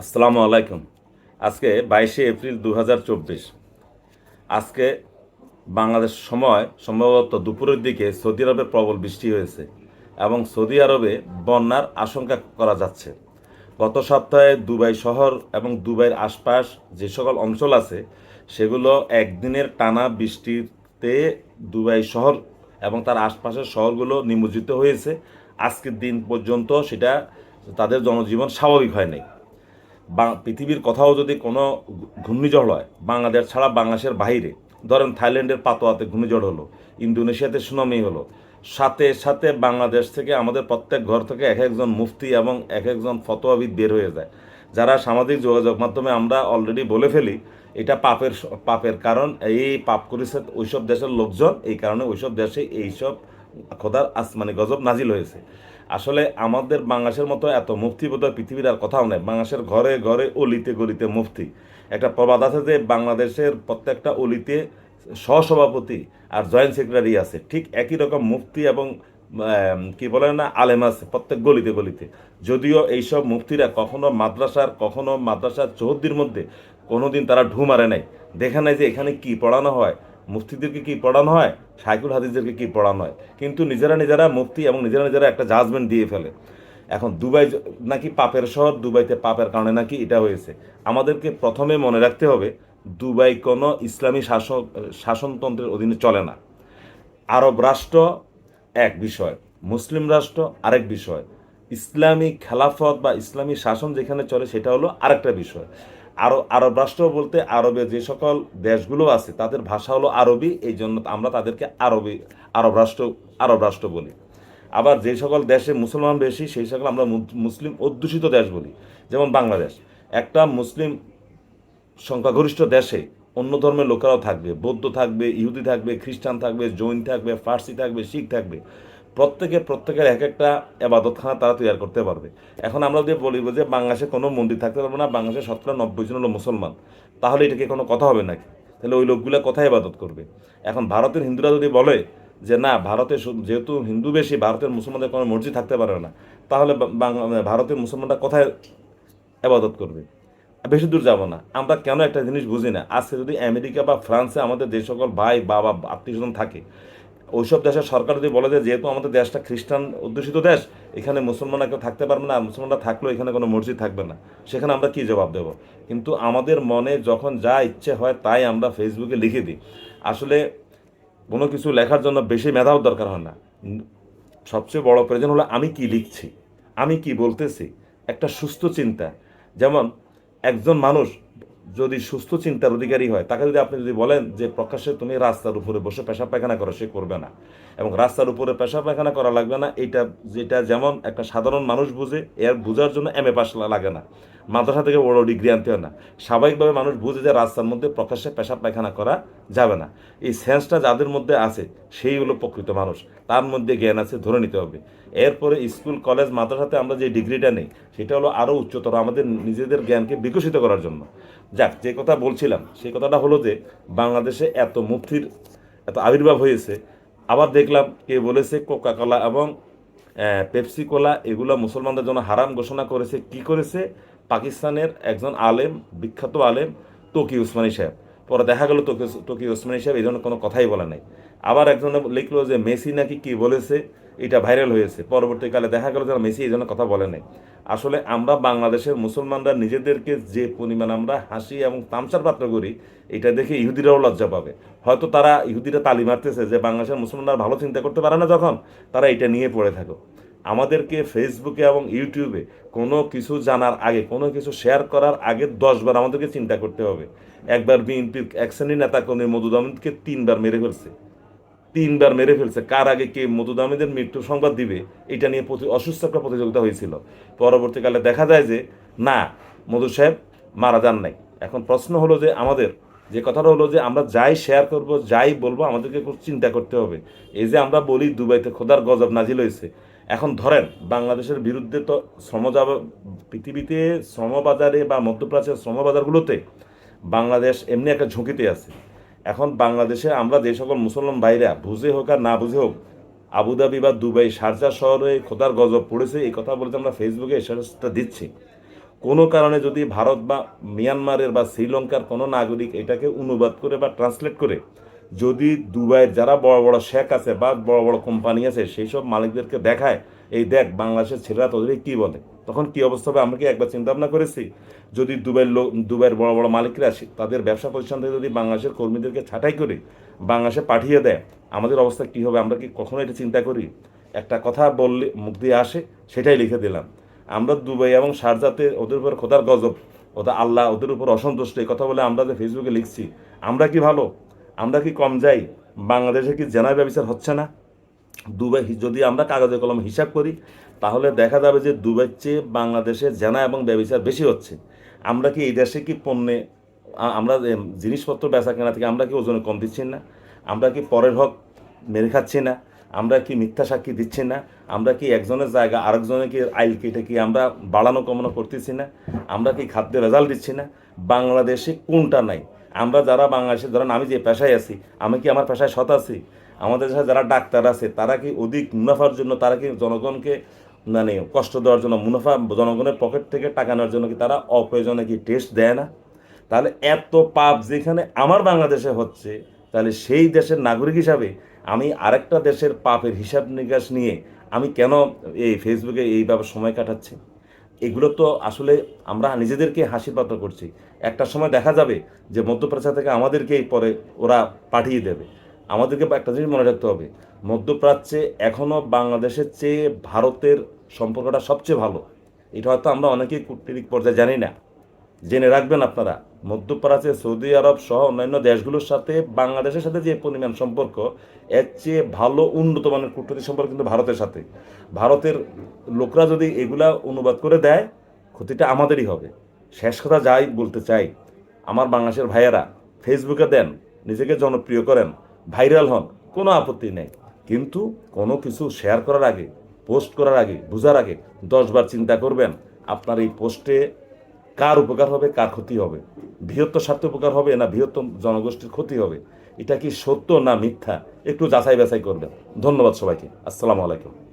আসসালামু আলাইকুম। আজকে বাইশে এপ্রিল দু হাজার চব্বিশ। আজকে বাংলাদেশ সময় সম্ভবত দুপুরের দিকে সৌদি আরবে প্রবল বৃষ্টি হয়েছে এবং সৌদি আরবে বন্যার আশঙ্কা করা যাচ্ছে। গত সপ্তাহে দুবাই শহর এবং দুবাইয়ের আশপাশ যে সকল অঞ্চল আছে, সেগুলো একদিনের টানা বৃষ্টিতে দুবাই শহর এবং তার আশপাশের শহরগুলো নিমজ্জিত হয়েছে। আজকের দিন পর্যন্ত সেটা তাদের জনজীবন স্বাভাবিক হয় নাই পৃথিবীর কোথাও যদি কোনো ঘূর্ণিঝড় হয়, বাংলাদেশ ছাড়া বাংলাদেশের বাইরে, ধরেন থাইল্যান্ডের পাতোয়াতে ঘূর্ণিঝড় হলো, ইন্দোনেশিয়াতে সুনামি হলো, সাথে সাথে বাংলাদেশ থেকে আমাদের প্রত্যেক ঘর থেকে এক একজন মুফতি এবং এক একজন ফতোয়াবিদ বের হয়ে যায়। যারা সামাজিক যোগাযোগ মাধ্যমে আমরা অলরেডি বলে ফেলি, এটা পাপের পাপের কারণ, এই পাপ করেছে ওইসব দেশের লোকজন, এই কারণে ওইসব দেশে এইসব খোদার আসমানি গজব নাজিল হয়েছে। আসলে আমাদের বাংলাদেশের মতো এত মুফতি বোধহয় পৃথিবীর আর কোথাও নেই। বাংলাদেশের ঘরে ঘরে অলিতে গলিতে মুফতি। একটা প্রবাদ আছে যে বাংলাদেশের প্রত্যেকটা অলিতে সহসভাপতি আর জয়েন্ট সেক্রেটারি আছে। ঠিক একই রকম মুফতি এবং কি বলে না, আলেম আছে প্রত্যেক গলিতে গলিতে। যদিও এইসব মুফতিরা কখনো মাদ্রাসার কখনো মাদ্রাসার চৌহদ্দির মধ্যে কোনোদিন তারা ঢু মারে নাই। দেখে নাই যে এখানে কি পড়ানো হয়। মুফতিদেরকে কি পড়ানো হয়? সাইকুল হাদিসদেরকে কি পড়ানো হয়? কিন্তু নিজেরা নিজেরা মুফতি এবং নিজেরা নিজেরা একটা জাজমেন্ট দিয়ে ফেলে। এখন দুবাই নাকি পাপের শহর? দুবাইতে পাপের কারণে নাকি এটা হয়েছে। আমাদেরকে প্রথমে মনে রাখতে হবে, দুবাই কোনো ইসলামী শাসক শাসনতন্ত্রের অধীনে চলে না। আরব রাষ্ট্র এক বিষয়, মুসলিম রাষ্ট্র আরেক বিষয়। ইসলামী খেলাফত বা ইসলামী শাসন যেখানে চলে সেটা হলো আরেকটা বিষয়। আরও আরব রাষ্ট্র বলতে আরবে যে সকল দেশগুলো আছে, তাদের ভাষা হলো আরবি, এই জন্য আমরা তাদেরকে আরবি, আরব রাষ্ট্র আরব রাষ্ট্র বলি। আবার যে সকল দেশে মুসলমান বেশি, সেই সকল আমরা মুসলিম অধ্যুষিত দেশ বলি, যেমন বাংলাদেশ। একটা মুসলিম সংখ্যাগরিষ্ঠ দেশে অন্য ধর্মের লোকেরাও থাকবে, বৌদ্ধ থাকবে, ইহুদি থাকবে, খ্রিস্টান থাকবে, জৈন থাকবে, ফার্সি থাকবে, শিখ থাকবে। প্রত্যেকে, প্রত্যেকের এক একটা এবাদতখানা তারা তৈরি করতে পারবে। এখন আমরা যদি বলি যে বাংলাদেশে কোনো মন্দির থাকতে পারবে না, বাংলাদেশে শতকরা নব্বই জন হলো মুসলমান, তাহলে এটাকে কোনো কথা হবে নাকি? তাহলে ওই লোকগুলো কোথায় ইবাদত করবে? এখন ভারতের হিন্দুরা যদি বলে যে না, ভারতে যেহেতু হিন্দু বেশি, ভারতের মুসলমানদের কোনো মসজিদ থাকতে পারে না, তাহলে বাংলা- ভারতের মুসলমানরা কোথায় আবাদত করবে? বেশি দূর যাব না। আমরা কেন একটা জিনিস বুঝি না? আজকে যদি আমেরিকা বা ফ্রান্সে আমাদের যে সকল ভাই, বাবা আত্মীয় স্বজন থাকে ওইসব দেশের সরকার যদি বলে যে যেহেতু আমাদের দেশটা খ্রিস্টান অধ্যুষিত দেশ, এখানে মুসলমানরা কেউ থাকতে পারবে না, মুসলমানরা থাকলেও এখানে কোনো মসজিদ থাকবে না। সেখানে আমরা কি জবাব দেব? কিন্তু আমাদের মনে যখন যা ইচ্ছে হয় তাই আমরা ফেসবুকে লিখে দিই। আসলে কোনো কিছু লেখার জন্য বেশি মেধাও দরকার হয় না। সবচেয়ে বড় প্রয়োজন হলো আমি কি লিখছি? আমি কি বলতেছি? একটা সুস্থ চিন্তা। যেমন একজন মানুষ যদি সুস্থ চিন্তার অধিকারী হয়, তাকে যদি আপনি যদি বলেন যে, প্রকাশ্যে তুমি রাস্তার উপরে বসে পেশা পায়খানা করো সে করবে না। এবং রাস্তার উপরে পেশা পায়খানা করা লাগবে না। এটা যেটা যেমন একটা সাধারণ মানুষ বুঝে, এর বোঝার জন্য এম এ পাস লাগে না। মাদ্রাসা থেকে বড় ডিগ্রি আনতে হয় না। স্বাভাবিকভাবে মানুষ বুঝে যে রাস্তার মধ্যে প্রকাশ্যে পেশাব পায়খানা করা যাবে না। এই সেন্সটা যাদের মধ্যে আছে, সেই হলো প্রকৃত মানুষ। তার মধ্যে জ্ঞান আছে, ধরে নিতে হবে। এরপরে স্কুল, কলেজ, মাদ্রাসাতে আমরা যে ডিগ্রিটা নেই, সেটা হলো আরও উচ্চতর আমাদের নিজেদের জ্ঞানকে বিকশিত করার জন্য। যাক, যে কথা বলছিলাম, সেই কথাটা হলো যে বাংলাদেশে এত মুক্তির, এত আবির্ভাব হয়েছে। আবার দেখলাম কে বলেছে কোকা কোলা এবং পেপসি কোলা এগুলো মুসলমানদের জন্য হারাম ঘোষণা করেছে। কি করেছে? পাকিস্তানের একজন আলেম, বিখ্যাত আলেম তকি উসমানী সাহেব। পরে দেখা গেল তকি তকি উসমানী সাহেব এই ধরনের কোনো কথাই বলে নাই। আবার একজন লিখলো যে, মেসি নাকি কি বলেছে? এটা ভাইরাল হয়েছে। পরবর্তীকালে দেখা গেল যারা মেসি এই ধরনের কথা বলে নাই। আসলে আমরা বাংলাদেশের মুসলমানরা নিজেদেরকে যে পরিমাণ আমরা হাসি এবং তামসার পাত্র করি, এটা দেখে ইহুদিরাও লজ্জা পাবে। হয়তো তারা ইহুদিরা তালি মারতেছে যে, বাংলাদেশের মুসলমানরা ভালো চিন্তা করতে পারে না যখন, তারা এটা নিয়ে পড়ে থাকো। আমাদেরকে ফেসবুকে এবং ইউটিউবে কোনো কিছু জানার আগে, কোনো কিছু শেয়ার করার আগে দশবার আমাদেরকে চিন্তা করতে হবে। একবার বিএনপির এক শ্রেণির নেতা কর্মী মধুদ তিনবার মেরে ফেলছে। তিনবার মেরে ফেলছে। কার আগে কে মধুদ আহমেদের মৃত্যুর সংবাদ দিবে, এটা নিয়ে প্রতি অসুস্থ একটা প্রতিযোগিতা হয়েছিল। পরবর্তীকালে দেখা যায় যে, না, মধু সাহেব মারা যান নাই। এখন প্রশ্ন হলো যে, আমাদের যে কথাটা হলো যে, আমরা যাই শেয়ার করব, যাই বলব, আমাদেরকে চিন্তা করতে হবে। এই যে আমরা বলি, দুবাইতে খোদার গজব নাজিল হয়েছে। এখন ধরেন, বাংলাদেশের বিরুদ্ধে তো শ্রমজা, পৃথিবীতে শ্রমবাজারে বা মধ্যপ্রাচ্যের শ্রমবাজারগুলোতে বাংলাদেশ এমনি একটা ঝুঁকিতে আছে। এখন বাংলাদেশে আমরা যে সকল মুসলমান ভাইরা, বুঝে হোক আর না বুঝে হোক, আবুধাবি বা দুবাই, শারজা শহরে খোদার গজব পড়েছে, এই কথা বলতে আমরা ফেসবুকে স্ট্যাটাসটা দিচ্ছি। কোনো কারণে যদি ভারত বা মিয়ানমারের বা শ্রীলঙ্কার কোনো নাগরিক এটাকে অনুবাদ করে বা ট্রান্সলেট করে যদি দুবাইয়ের যারা বড় বড় শেখ আছে বা বড় বড় কোম্পানি আছে, সেই সব মালিকদেরকে দেখায়, এই দেখ, বাংলাদেশের ছেলেরা তোদের কি বলে? তখন কি অবস্থা হবে? আমরা কি একবার চিন্তা ভাবনা করেছি? যদি দুবাইয়ের লোক, দুবাইয়ের বড় বড় মালিকরা আসে তাদের ব্যবসা প্রতিষ্ঠান থেকে যদি বাংলাদেশের কর্মীদেরকে ছাঁটাই করে, বাংলাদেশে পাঠিয়ে দেয়, আমাদের অবস্থা কি হবে? আমরা কি কখনো এটা চিন্তা করি? একটা কথা বললে, মুখ দিয়ে আসে, সেটাই লিখে দিলাম। আমরা দুবাই এবং শারজাতে ওদের উপর খোদার গজব, ওদের আল্লাহ ওদের উপর অসন্তুষ্ট, এই কথা বলে আমরা যে ফেসবুকে লিখছি, আমরা কি ভালো? আমরা কি কম যাই? বাংলাদেশে কি জেনা ব্যবচার হচ্ছে না? দুবাই যদি আমরা কাগজে কলম হিসাব করি, তাহলে দেখা যাবে যে দুবাইয়ের চেয়ে বাংলাদেশে জেনা এবং ব্যবচার বেশি হচ্ছে। আমরা কি এই দেশে কি পণ্যে আমরা জিনিসপত্র বেচা কেনা থেকে আমরা কি ওজনে কম দিচ্ছি না? আমরা কি পরের হক মেরে খাচ্ছি না? আমরা কি মিথ্যা সাক্ষী দিচ্ছি না? আমরা কি একজনের জায়গা আরেকজনের কি আইল কেটে কি আমরা বাড়ানো কমানো করতেছি না? আমরা কি খাদ্যে রেজাল্ট দিচ্ছি না? বাংলাদেশে কোনটা নাই? আমরা যারা বাংলাদেশে, ধরেন আমি যে পেশায় আছি, আমি কি আমার পেশায় সৎ আছি? আমাদের দেশে যারা ডাক্তার আছে, তারা কি অধিক মুনাফার জন্য, তারা কি জনগণকে মানে কষ্ট দেওয়ার জন্য, মুনাফা জনগণের পকেট থেকে টাকা নেওয়ার জন্য কি তারা অপ্রয়োজনে কি টেস্ট দেয় না? তাহলে এত পাপ যেখানে আমার বাংলাদেশে হচ্ছে, তাহলে সেই দেশের নাগরিক হিসাবে আমি আরেকটা দেশের পাপের হিসাব নিকাশ নিয়ে আমি কেন এই ফেসবুকে এইভাবে সময় কাটাচ্ছি? এগুলো তো আসলে আমরা নিজেদেরকে হাসির পাত্র করছি। একটা সময় দেখা যাবে যে মধ্যপ্রাচ্য থেকে আমাদেরকেই পরে ওরা পাঠিয়ে দেবে। আমাদেরকে একটা জিনিস মনে রাখতে হবে, মধ্যপ্রাচ্যে এখনও বাংলাদেশের চেয়ে ভারতের সম্পর্কটা সবচেয়ে ভালো। এটা হয়তো আমরা অনেকেই কূটনীতিক পর্যায়ে জানি না। জেনে রাখবেন আপনারা। মধ্যপ্রাচ্যে সৌদি আরব সহ অন্যান্য দেশগুলোর সাথে বাংলাদেশের সাথে যে পরিমাণ সম্পর্ক, এর চেয়ে ভালো উন্নত মানের কূটনৈতিক সম্পর্ক কিন্তু ভারতের সাথে। ভারতের লোকরা যদি এগুলা অনুবাদ করে দেয়, ক্ষতিটা আমাদেরই হবে। শেষ কথা যাই বলতে চাই, আমার বাংলাদেশের ভাইয়েরা, ফেসবুকে দেন, নিজেকে জনপ্রিয় করেন, ভাইরাল হন, কোনো আপত্তি নেই। কিন্তু কোনো কিছু শেয়ার করার আগে, পোস্ট করার আগে, বোঝার আগে দশবার চিন্তা করবেন, আপনার এই পোস্টে কার উপকার হবে, কার ক্ষতি হবে? বৃহত্তর স্বার্থে উপকার হবে না বৃহত্তম জনগোষ্ঠীর ক্ষতি হবে? এটা কি সত্য না মিথ্যা? একটু যাচাই বাছাই করবেন। ধন্যবাদ সবাইকে। আসসালামু আলাইকুম।